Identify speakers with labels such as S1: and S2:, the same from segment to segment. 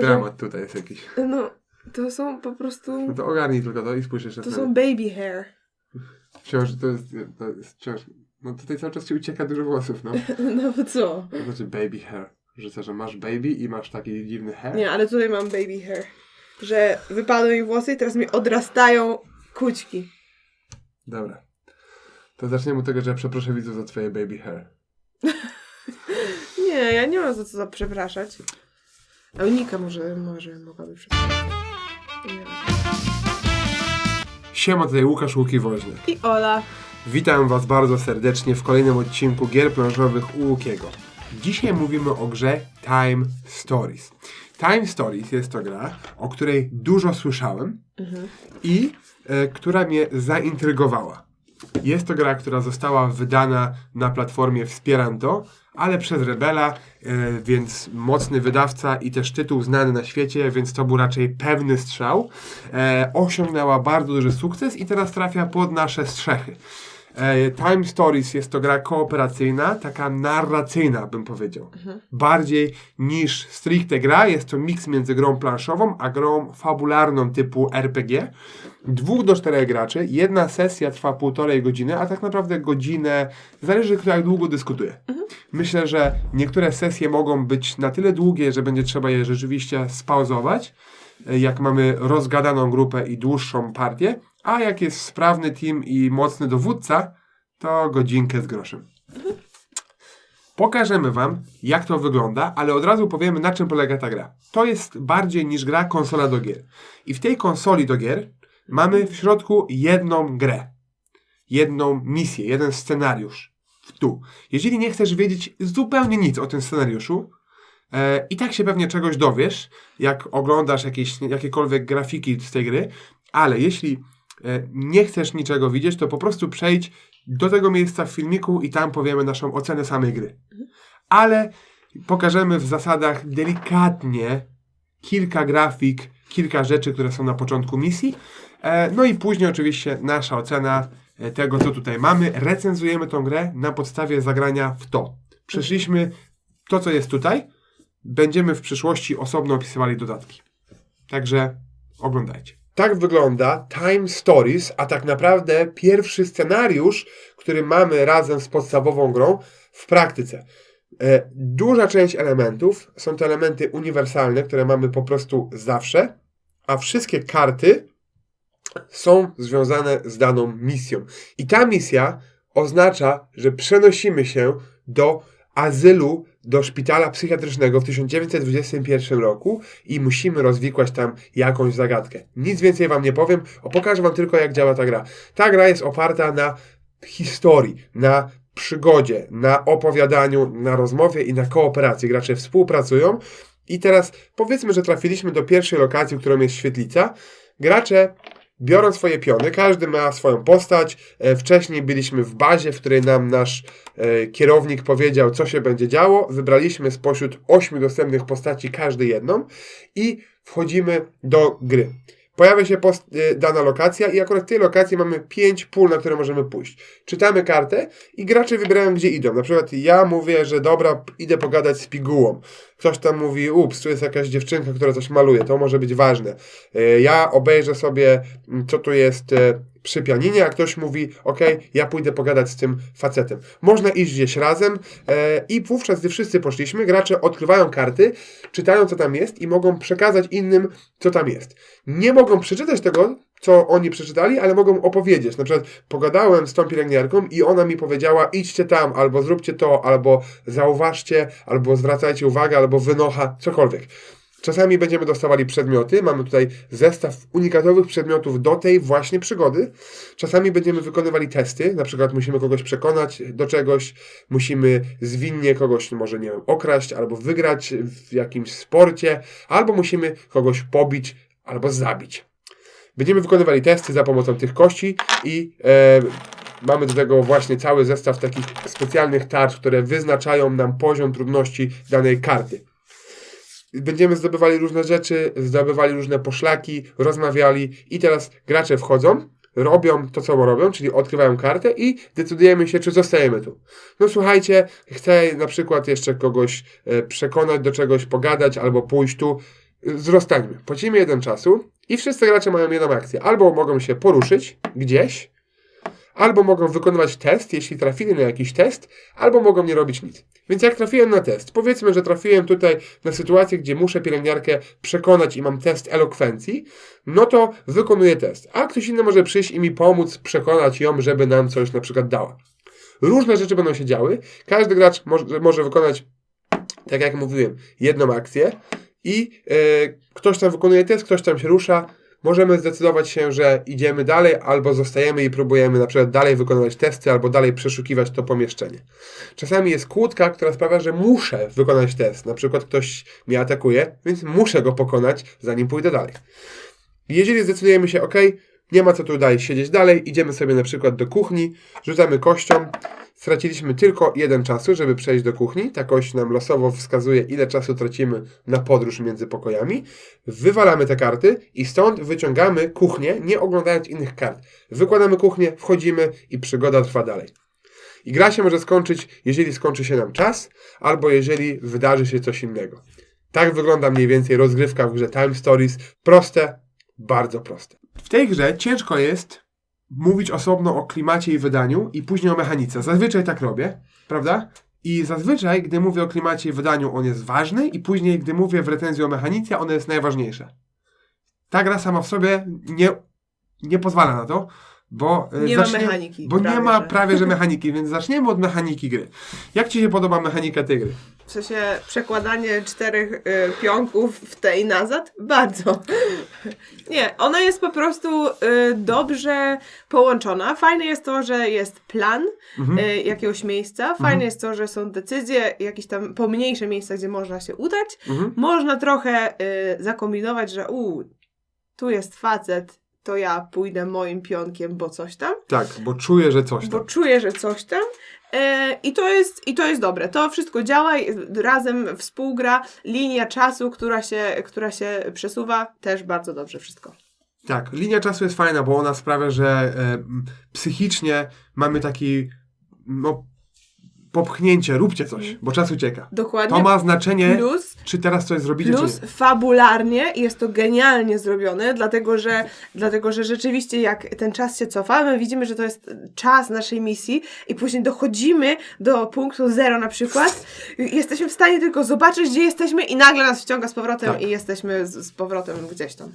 S1: Dramat tutaj jest jakiś.
S2: No, to są po prostu...
S1: No to ogarnij tylko to i spójrz jeszcze
S2: To są baby hair.
S1: Wciąż to jest, to jest wciąż... No tutaj cały czas ci ucieka dużo włosów, no.
S2: No bo co?
S1: To znaczy baby hair. Że że masz baby i masz taki dziwny hair?
S2: Nie, ale tutaj mam baby hair. Że wypadły mi włosy i teraz mi odrastają kućki.
S1: Dobra. To zaczniemy od tego, że ja przeproszę widzów za twoje baby hair.
S2: Nie, ja nie mam za co za przepraszać. Eunika może, może mogłaby. Nie.
S1: Siema, tutaj Łukasz Łuki-Woźniak.
S2: I Ola.
S1: Witam Was bardzo serdecznie w kolejnym odcinku gier planszowych u Łukiego. Dzisiaj mówimy o grze Time Stories. Time Stories jest to gra, o której dużo słyszałem i e, która mnie zaintrygowała. Jest to gra, która została wydana na platformie Wspieranto, ale przez Rebela, e, więc mocny wydawca i też tytuł znany na świecie, więc to był raczej pewny strzał. E, osiągnęła bardzo duży sukces i teraz trafia pod nasze strzechy. E, Time Stories jest to gra kooperacyjna, taka narracyjna, bym powiedział. Bardziej niż stricte gra, jest to miks między grą planszową a grą fabularną typu RPG. Dwóch do czterech graczy, jedna sesja trwa półtorej godziny, a tak naprawdę godzinę, zależy kto jak długo dyskutuje. Myślę, że niektóre sesje mogą być na tyle długie, że będzie trzeba je rzeczywiście spauzować, e, jak mamy rozgadaną grupę i dłuższą partię, a jak jest sprawny team i mocny dowódca, to godzinkę z groszem. Pokażemy Wam, jak to wygląda, ale od razu powiemy, na czym polega ta gra. To jest bardziej niż gra konsola do gier. I w tej konsoli do gier mamy w środku jedną grę, jedną misję, jeden scenariusz. Tu. Jeżeli nie chcesz wiedzieć zupełnie nic o tym scenariuszu, e, i tak się pewnie czegoś dowiesz, jak oglądasz jakieś, jakiekolwiek grafiki z tej gry, ale jeśli nie chcesz niczego widzieć, to po prostu przejdź do tego miejsca w filmiku i tam powiemy naszą ocenę samej gry. Ale pokażemy w zasadach delikatnie kilka grafik, kilka rzeczy, które są na początku misji. E, No i później oczywiście nasza ocena e, tego, co tutaj mamy. Recenzujemy tą grę na podstawie zagrania w to. Przeszliśmy to, co jest tutaj. Będziemy w przyszłości osobno opisywali dodatki. Także oglądajcie. Tak wygląda Time Stories, a tak naprawdę pierwszy scenariusz, który mamy razem z podstawową grą w praktyce. E, Duża część elementów są to elementy uniwersalne, które mamy po prostu zawsze, a wszystkie karty są związane z daną misją. I ta misja oznacza, że przenosimy się do azylu, do szpitala psychiatrycznego w 1921 roku i musimy rozwikłać tam jakąś zagadkę. Nic więcej wam nie powiem, o pokażę wam tylko jak działa ta gra. Ta gra jest oparta na historii, na przygodzie, na opowiadaniu, na rozmowie i na kooperacji. Gracze współpracują i teraz powiedzmy, że trafiliśmy do pierwszej lokacji, którą jest świetlica. Gracze biorą swoje piony, każdy ma swoją postać. E, Wcześniej byliśmy w bazie, w której nam nasz e, kierownik powiedział, co się będzie działo. Wybraliśmy spośród ośmiu dostępnych postaci każdy jedną i wchodzimy do gry. Pojawia się post, y, dana lokacja i akurat w tej lokacji mamy pięć pól, na które możemy pójść. Czytamy kartę i gracze wybierają, gdzie idą. Na przykład ja mówię, że dobra, idę pogadać z pigułą. Ktoś tam mówi, ups, tu jest jakaś dziewczynka, która coś maluje, to może być ważne. Y, Ja obejrzę sobie, mm, co tu jest y, przy pianinie, a ktoś mówi, ok, ja pójdę pogadać z tym facetem. Można iść gdzieś razem e, i wówczas, gdy wszyscy poszliśmy, gracze odkrywają karty, czytają, co tam jest i mogą przekazać innym, co tam jest. Nie mogą przeczytać tego, co oni przeczytali, ale mogą opowiedzieć. Na przykład pogadałem z tą pielęgniarką i ona mi powiedziała idźcie tam, albo zróbcie to, albo zauważcie, albo zwracajcie uwagę, albo wynocha, cokolwiek. Czasami będziemy dostawali przedmioty. Mamy tutaj zestaw unikatowych przedmiotów do tej właśnie przygody. Czasami będziemy wykonywali testy. Na przykład musimy kogoś przekonać do czegoś, musimy zwinnie kogoś, może nie wiem, okraść albo wygrać w jakimś sporcie, albo musimy kogoś pobić albo zabić. Będziemy wykonywali testy za pomocą tych kości i e, mamy do tego właśnie cały zestaw takich specjalnych tarcz, które wyznaczają nam poziom trudności danej karty. Będziemy zdobywali różne rzeczy, zdobywali różne poszlaki, rozmawiali i teraz gracze wchodzą, robią to, co robią, czyli odkrywają kartę i decydujemy się, czy zostajemy tu. No słuchajcie, chcę na przykład jeszcze kogoś e, przekonać do czegoś, pogadać albo pójść tu. y, zostańmy. Płacimy jeden czasu i wszyscy gracze mają jedną akcję. Albo mogą się poruszyć gdzieś, albo mogą wykonywać test, jeśli trafili na jakiś test, albo mogą nie robić nic. Więc jak trafiłem na test, powiedzmy, że trafiłem tutaj na sytuację, gdzie muszę pielęgniarkę przekonać i mam test elokwencji, no to wykonuję test. A ktoś inny może przyjść i mi pomóc przekonać ją, żeby nam coś na przykład dała. Różne rzeczy będą się działy. Każdy gracz może, może wykonać, tak jak mówiłem, jedną akcję i e, ktoś tam wykonuje test, ktoś tam się rusza. Możemy zdecydować się, że idziemy dalej, albo zostajemy i próbujemy na przykład dalej wykonywać testy, albo dalej przeszukiwać to pomieszczenie. Czasami jest kłódka, która sprawia, że muszę wykonać test. Na przykład ktoś mnie atakuje, więc muszę go pokonać, zanim pójdę dalej. Jeżeli zdecydujemy się, ok, nie ma co tutaj siedzieć dalej, idziemy sobie na przykład do kuchni, rzucamy kością, straciliśmy tylko jeden czasu, żeby przejść do kuchni, ta kość nam losowo wskazuje, ile czasu tracimy na podróż między pokojami, wywalamy te karty i stąd wyciągamy kuchnię, nie oglądając innych kart. Wykładamy kuchnię, wchodzimy i przygoda trwa dalej. I gra się może skończyć, jeżeli skończy się nam czas, albo jeżeli wydarzy się coś innego. Tak wygląda mniej więcej rozgrywka w grze Time Stories. Proste, bardzo proste. W tej grze ciężko jest mówić osobno o klimacie i wydaniu i później o mechanice. Zazwyczaj tak robię, prawda? I zazwyczaj, gdy mówię o klimacie i wydaniu, on jest ważny i później, gdy mówię w recenzji o mechanice, on jest najważniejsze. Ta gra sama w sobie nie, nie pozwala na to, bo e,
S2: Nie ma
S1: zacznie-
S2: mechaniki,
S1: Bo nie
S2: prawie
S1: ma
S2: że.
S1: prawie że mechaniki, więc zaczniemy od mechaniki gry. Jak Ci się podoba mechanika tej gry?
S2: W sensie przekładanie czterech y, pionków w tej nazad? Bardzo. Nie, ona jest po prostu y, dobrze połączona. Fajne jest to, że jest plan
S1: Mhm.
S2: y, jakiegoś miejsca. Fajne jest to, że są decyzje, jakieś tam pomniejsze miejsca, gdzie można się udać.
S1: Mhm.
S2: Można trochę y, zakombinować, że u, tu jest facet, to ja pójdę moim pionkiem, bo coś tam.
S1: Tak, bo czuję, że coś
S2: Bo
S1: tam.
S2: czuję, że coś tam. E, I, to jest, I to jest dobre. To wszystko działa, razem współgra. Linia czasu, która się, która się przesuwa, też bardzo dobrze wszystko.
S1: Tak, linia czasu jest fajna, bo ona sprawia, że e, psychicznie mamy taki no, popchnięcie, róbcie coś, bo czas ucieka.
S2: Dokładnie.
S1: To ma znaczenie,
S2: Plus,
S1: czy teraz coś zrobicie,
S2: plus
S1: czy nie.
S2: fabularnie jest to genialnie zrobione, dlatego że, dlatego że rzeczywiście jak ten czas się cofa, my widzimy, że to jest czas naszej misji i później dochodzimy do punktu zero na przykład, jesteśmy w stanie tylko zobaczyć, gdzie jesteśmy i nagle nas wciąga z powrotem
S1: Tak.
S2: i jesteśmy z, z powrotem gdzieś tam.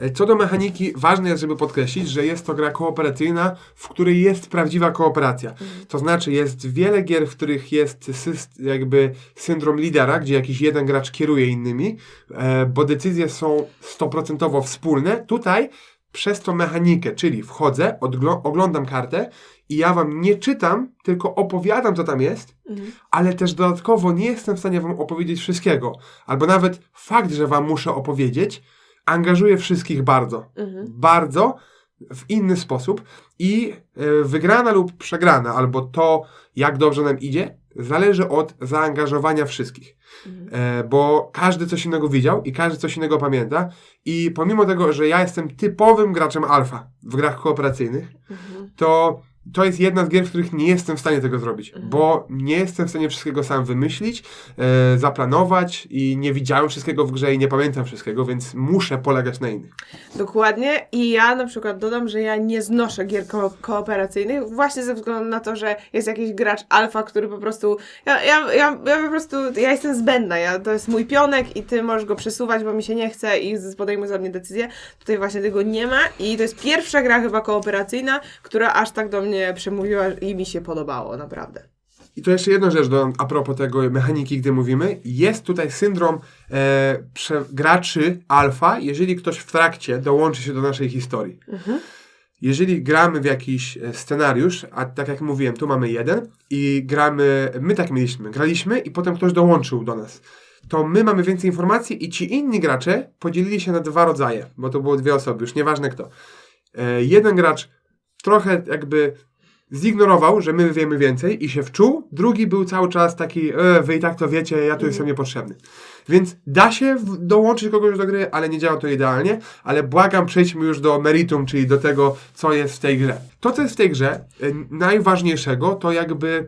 S1: E, Co do mechaniki, ważne jest, żeby podkreślić, że jest to gra kooperacyjna, w której jest prawdziwa kooperacja. To znaczy, jest wiele gier, w których jest syst, jakby syndrom lidera, gdzie jakiś jeden gracz kieruje innymi, e, bo decyzje są stoprocentowo wspólne. Tutaj przez tą mechanikę, czyli wchodzę, oglądam kartę i ja wam nie czytam, tylko opowiadam, co tam jest, ale też dodatkowo nie jestem w stanie wam opowiedzieć wszystkiego. Albo nawet fakt, że wam muszę opowiedzieć, angażuje wszystkich bardzo. Bardzo w inny sposób i e, wygrana lub przegrana, albo to, jak dobrze nam idzie, zależy od zaangażowania wszystkich. E, bo każdy coś innego widział i każdy coś innego pamięta. I pomimo tego, że ja jestem typowym graczem alfa w grach kooperacyjnych, to to jest jedna z gier, w których nie jestem w stanie tego zrobić, bo nie jestem w stanie wszystkiego sam wymyślić, e, zaplanować i nie widziałem wszystkiego w grze i nie pamiętam wszystkiego, więc muszę polegać na innych.
S2: Dokładnie. I ja na przykład dodam, że ja nie znoszę gier ko- kooperacyjnych, właśnie ze względu na to, że jest jakiś gracz alfa, który po prostu. Ja, ja, ja, ja po prostu. Ja jestem zbędna. Ja, to jest mój pionek i ty możesz go przesuwać, bo mi się nie chce i podejmuj za mnie decyzję. Tutaj właśnie tego nie ma. I to jest pierwsza gra chyba kooperacyjna, która aż tak do mnie przemówiła i mi się podobało, naprawdę.
S1: I to jeszcze jedna rzecz dodam a propos tego mechaniki, gdy mówimy. Jest tutaj syndrom e, graczy alfa, jeżeli ktoś w trakcie dołączy się do naszej historii. Jeżeli gramy w jakiś e, scenariusz, a tak jak mówiłem, tu mamy jeden i gramy, my tak mieliśmy, graliśmy i potem ktoś dołączył do nas. To my mamy więcej informacji i ci inni gracze podzielili się na dwa rodzaje, bo to było dwie osoby, już nieważne kto. E, jeden gracz trochę jakby zignorował, że my wiemy więcej i się wczuł, drugi był cały czas taki, e, wy i tak to wiecie, ja tu jestem niepotrzebny. Więc da się dołączyć kogoś do gry, ale nie działa to idealnie, ale błagam, przejdźmy już do meritum, czyli do tego, co jest w tej grze. To, co jest w tej grze, e, najważniejszego, to jakby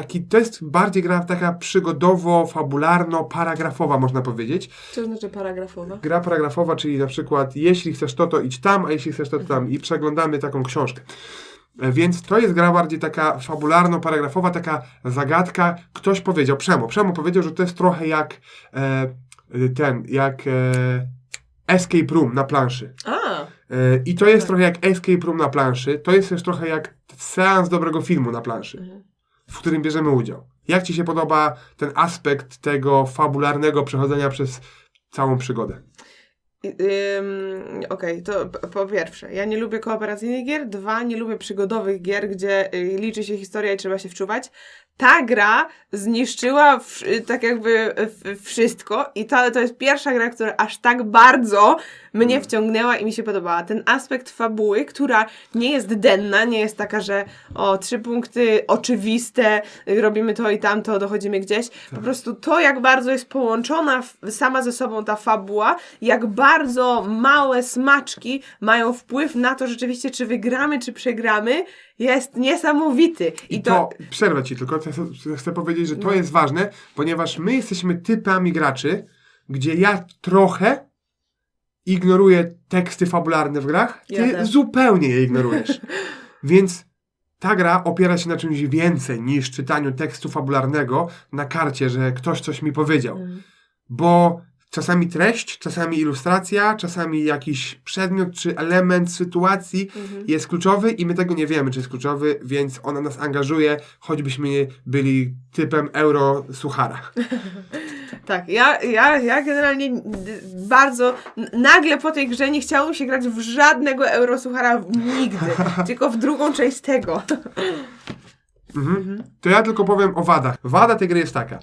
S1: taki, to jest bardziej gra taka przygodowo-fabularno-paragrafowa, można powiedzieć.
S2: Co znaczy paragrafowa?
S1: Gra paragrafowa, czyli na przykład jeśli chcesz to, to idź tam, a jeśli chcesz to, to tam i przeglądamy taką książkę. E, Więc to jest gra bardziej taka fabularno-paragrafowa, taka zagadka. Ktoś powiedział, Przemo, Przemo powiedział, że to jest trochę jak e, ten, jak e, Escape Room na planszy.
S2: A,
S1: E, I to jest trochę jak Escape Room na planszy, to jest też trochę jak seans dobrego filmu na planszy,
S2: Mhm.
S1: W którym bierzemy udział. Jak Ci się podoba ten aspekt tego fabularnego przechodzenia przez całą przygodę?
S2: Okej, to p- po pierwsze, ja nie lubię kooperacyjnych gier. Dwa, nie lubię przygodowych gier, gdzie y, liczy się historia i trzeba się wczuwać. Ta gra zniszczyła w, tak jakby wszystko i to, to jest pierwsza gra, która aż tak bardzo mnie wciągnęła i mi się podobała. Ten aspekt fabuły, która nie jest denna, nie jest taka, że o, trzy punkty oczywiste, y, robimy to i tamto, dochodzimy gdzieś. Po prostu to, jak bardzo jest połączona sama ze sobą ta fabuła, jak bardzo małe smaczki mają wpływ na to rzeczywiście, czy wygramy, czy przegramy, jest niesamowity.
S1: I to, przerwę Ci tylko, chcę, chcę powiedzieć, że to
S2: No.
S1: jest ważne, ponieważ my jesteśmy typami graczy, gdzie ja trochę ignoruję teksty fabularne w grach, Ty
S2: Ja
S1: zupełnie je ignorujesz. Więc ta gra opiera się na czymś więcej niż czytaniu tekstu fabularnego na karcie, że ktoś coś mi powiedział.
S2: Mm.
S1: Bo czasami treść, czasami ilustracja, czasami jakiś przedmiot czy element sytuacji
S2: Mhm.
S1: jest kluczowy i my tego nie wiemy, czy jest kluczowy, więc ona nas angażuje, choćbyśmy byli typem euro suchara.
S2: Tak, ja, ja, ja generalnie bardzo nagle po tej grze nie chciało mi się grać w żadnego Eurosuchara nigdy, tylko w drugą część tego.
S1: Mhm. To ja tylko powiem o wadach. Wada tej gry jest taka.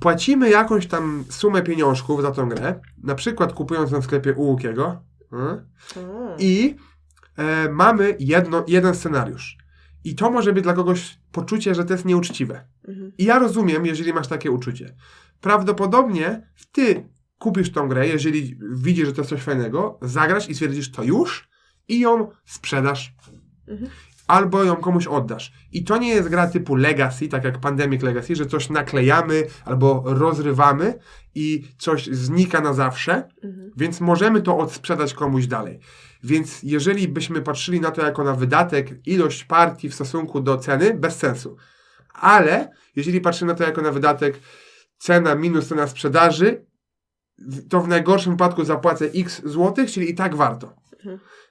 S1: Płacimy jakąś tam sumę pieniążków za tą grę, na przykład kupując ją w sklepie u Łukiego mhm. i e, mamy jedno, jeden scenariusz. I to może być dla kogoś poczucie, że to jest nieuczciwe.
S2: Mhm.
S1: I ja rozumiem, jeżeli masz takie uczucie. Prawdopodobnie ty kupisz tą grę, jeżeli widzisz, że to jest coś fajnego, zagrasz i stwierdzisz to już i ją sprzedasz.
S2: Mhm.
S1: Albo ją komuś oddasz. I to nie jest gra typu Legacy, tak jak Pandemic Legacy, że coś naklejamy albo rozrywamy i coś znika na zawsze,
S2: Mhm.
S1: więc możemy to odsprzedać komuś dalej. Więc jeżeli byśmy patrzyli na to jako na wydatek, ilość partii w stosunku do ceny, bez sensu. Ale jeżeli patrzymy na to jako na wydatek, cena minus cena sprzedaży, to w najgorszym wypadku zapłacę x złotych, czyli i tak warto.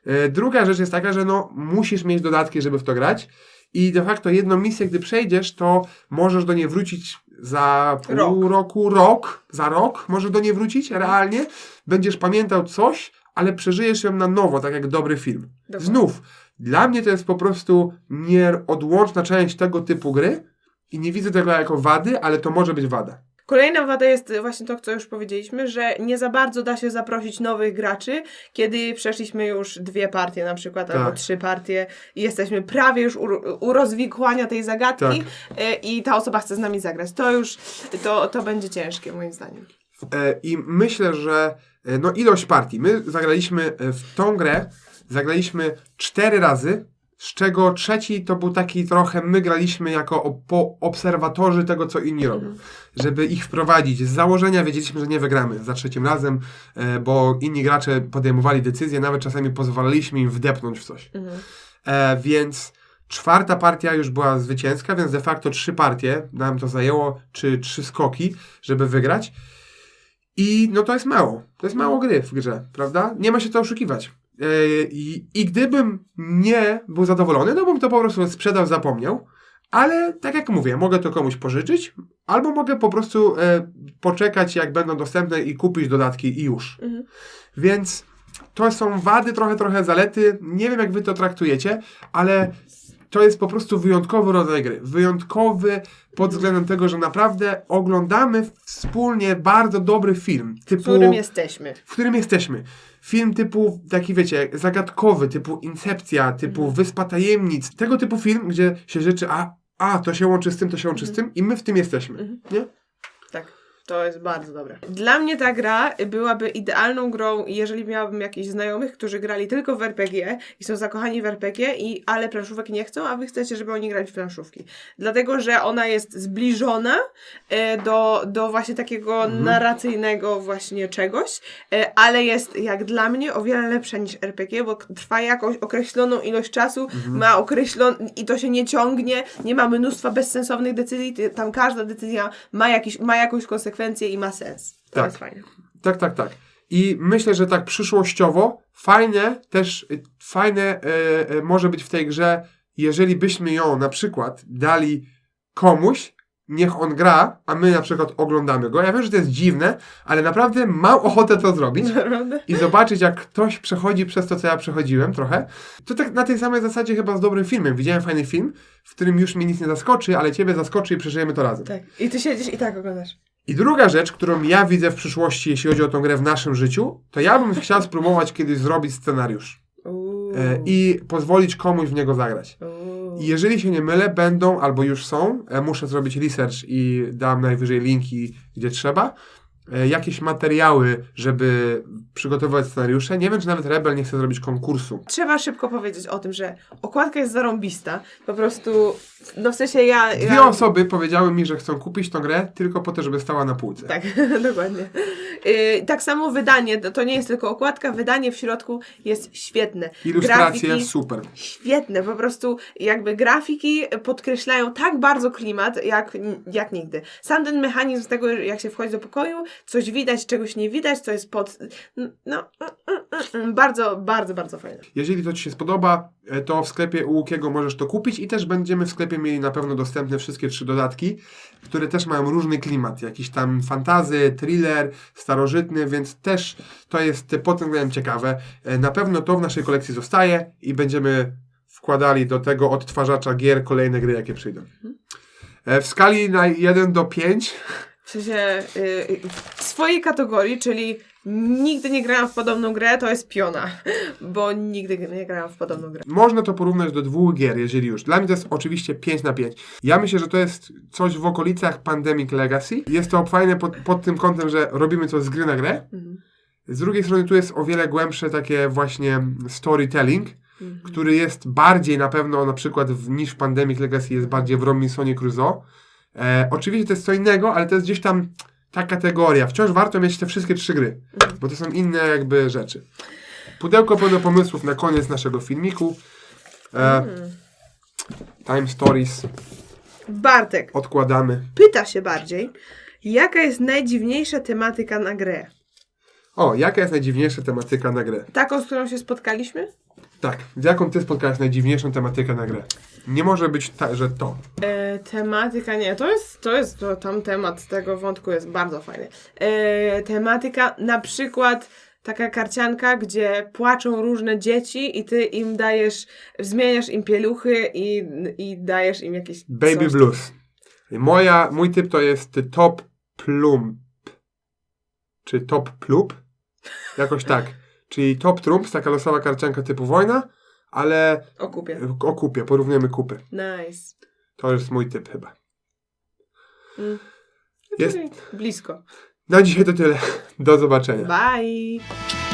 S1: E, Druga rzecz jest taka, że no, musisz mieć dodatki, żeby w to grać. I de facto jedną misję, gdy przejdziesz, to możesz do niej wrócić za pół
S2: Rok.
S1: roku, rok, za rok możesz do niej wrócić realnie. Będziesz pamiętał coś, ale przeżyjesz ją na nowo, tak jak dobry film.
S2: Dokładnie.
S1: Znów, dla mnie to jest po prostu nieodłączna część tego typu gry i nie widzę tego jako wady, ale to może być wada.
S2: Kolejna wada jest właśnie to, co już powiedzieliśmy, że nie za bardzo da się zaprosić nowych graczy, kiedy przeszliśmy już dwie partie na przykład, albo
S1: Tak.
S2: trzy partie i jesteśmy prawie już u, u rozwikłania tej zagadki e, i ta osoba chce z nami zagrać. To już, to, to będzie ciężkie moim zdaniem.
S1: E, I myślę, że e, no ilość partii. My zagraliśmy w tą grę, zagraliśmy cztery razy, z czego trzeci to był taki trochę, my graliśmy jako obserwatorzy tego, co inni robią. Żeby ich wprowadzić. Z założenia wiedzieliśmy, że nie wygramy za trzecim razem, e, bo inni gracze podejmowali decyzje, nawet czasami pozwalaliśmy im wdepnąć w coś.
S2: Mhm.
S1: E, więc czwarta partia już była zwycięska, więc de facto trzy partie nam to zajęło, czy trzy skoki, żeby wygrać. I no to jest mało. To jest mało gry w grze, prawda? Nie ma się co oszukiwać. E, i, I gdybym nie był zadowolony, no bym to po prostu sprzedał, zapomniał. Ale tak jak mówię, mogę to komuś pożyczyć, albo mogę po prostu e, poczekać, jak będą dostępne i kupić dodatki i już.
S2: Mhm.
S1: Więc to są wady, trochę, trochę zalety. Nie wiem, jak wy to traktujecie, ale to jest po prostu wyjątkowy rodzaj gry. Wyjątkowy pod względem tego, że naprawdę oglądamy wspólnie bardzo dobry film. Typu,
S2: W którym jesteśmy.
S1: w którym jesteśmy. Film typu, taki wiecie, zagadkowy, typu Incepcja, typu Wyspa Tajemnic. Tego typu film, gdzie się rzeczy, a, a, to się łączy z tym, to się łączy z tym i my w tym jesteśmy.
S2: Mhm.
S1: Nie?
S2: Tak. To jest bardzo dobre. Dla mnie ta gra byłaby idealną grą, jeżeli miałabym jakichś znajomych, którzy grali tylko w RPG i są zakochani w RPG, i, ale planszówek nie chcą, a wy chcecie, żeby oni grali w planszówki. Dlatego, że ona jest zbliżona e, do, do właśnie takiego narracyjnego właśnie czegoś, e, ale jest jak dla mnie o wiele lepsza niż RPG, bo trwa jakąś określoną ilość czasu, ma określony i to się nie ciągnie, nie ma mnóstwa bezsensownych decyzji, tam każda decyzja ma, jakiś, ma jakąś konsekwencję i ma sens. To
S1: Tak.
S2: jest fajne.
S1: Tak, tak, tak. I myślę, że tak przyszłościowo fajne też, y, fajne e, e, może być w tej grze, jeżeli byśmy ją na przykład dali komuś, niech on gra, a my na przykład oglądamy go. Ja wiem, że to jest dziwne, ale naprawdę mam ochotę to zrobić i zobaczyć, jak ktoś przechodzi przez to, co ja przechodziłem trochę. To tak na tej samej zasadzie chyba z dobrym filmem. Widziałem fajny film, w którym już mnie nic nie zaskoczy, ale ciebie zaskoczy i przeżyjemy to razem.
S2: Tak. I ty siedzisz i tak oglądasz.
S1: I druga rzecz, którą ja widzę w przyszłości, jeśli chodzi o tą grę w naszym życiu, to ja bym chciał spróbować kiedyś zrobić scenariusz e, i pozwolić komuś w niego zagrać. I jeżeli się nie mylę, będą albo już są, e, muszę zrobić research i dam najwyżej linki, gdzie trzeba, jakieś materiały, żeby przygotowywać scenariusze. Nie wiem, czy nawet Rebel nie chce zrobić konkursu.
S2: Trzeba szybko powiedzieć o tym, że okładka jest zarąbista. Po prostu, no w sensie ja...
S1: Dwie
S2: ja...
S1: osoby powiedziały mi, że chcą kupić tą grę tylko po to, żeby stała na półce.
S2: Tak, dokładnie. Yy, tak samo wydanie, to, to nie jest tylko okładka, wydanie w środku jest świetne.
S1: Ilustracje
S2: Grafiki
S1: super.
S2: Świetne, po prostu jakby grafiki podkreślają tak bardzo klimat, jak, jak nigdy. Sam ten mechanizm tego, jak się wchodzi do pokoju, coś widać, czegoś nie widać, co jest pod... No, bardzo, bardzo, bardzo fajne.
S1: Jeżeli to Ci się spodoba, e, to w sklepie u Łukiego możesz to kupić i też będziemy w sklepie mieli na pewno dostępne wszystkie trzy dodatki, które też mają różny klimat, jakiś tam fantazy, thriller, starożytny, więc też to jest pod tym względem ciekawe. E, Na pewno to w naszej kolekcji zostaje i będziemy wkładali do tego odtwarzacza gier kolejne gry, jakie przyjdą. E, W skali na 1 do 5
S2: W sensie yy, w swojej kategorii, czyli nigdy nie grałam w podobną grę, to jest piona, bo nigdy nie grałam w podobną grę.
S1: Można to porównać do dwóch gier, jeżeli już. Dla mnie to jest oczywiście 5 na 5. Ja myślę, że to jest coś w okolicach Pandemic Legacy. Jest to fajne pod, pod tym kątem, że robimy coś z gry na grę.
S2: Mhm.
S1: Z drugiej strony tu jest o wiele głębsze takie właśnie storytelling,
S2: Mhm.
S1: który jest bardziej na pewno na przykład w, niż w Pandemic Legacy jest bardziej w Robinsonie Crusoe. E, oczywiście to jest co innego, ale to jest gdzieś tam ta kategoria. Wciąż warto mieć te wszystkie trzy gry, bo to są inne jakby rzeczy. Pudełko pełne pomysłów na koniec naszego filmiku. E,
S2: Mhm.
S1: Time Stories
S2: Bartek
S1: odkładamy.
S2: pyta się bardziej, jaka jest najdziwniejsza tematyka na grę?
S1: O, jaka jest najdziwniejsza tematyka na grę?
S2: Taką, z którą się spotkaliśmy?
S1: Tak, jaką ty spotkałeś najdziwniejszą tematykę na grę? Nie może być ta, że to.
S2: E, tematyka nie, to jest, to jest, to, tam temat tego wątku jest bardzo fajny. E, tematyka na przykład taka karcianka, gdzie płaczą różne dzieci i ty im dajesz, zmieniasz im pieluchy i, i dajesz im jakieś
S1: Baby
S2: coś.
S1: Blues. Moja, mój typ to jest Top Plump. Czy Top Plup? Jakoś tak. Czyli Top Trumps, taka losowa karcianka typu wojna, ale
S2: O kupie.
S1: o kupie, porównujemy kupy.
S2: Nice.
S1: To jest mój typ chyba.
S2: Mm.
S1: Jest.
S2: Blisko.
S1: Na dzisiaj to tyle. Do zobaczenia.
S2: Bye!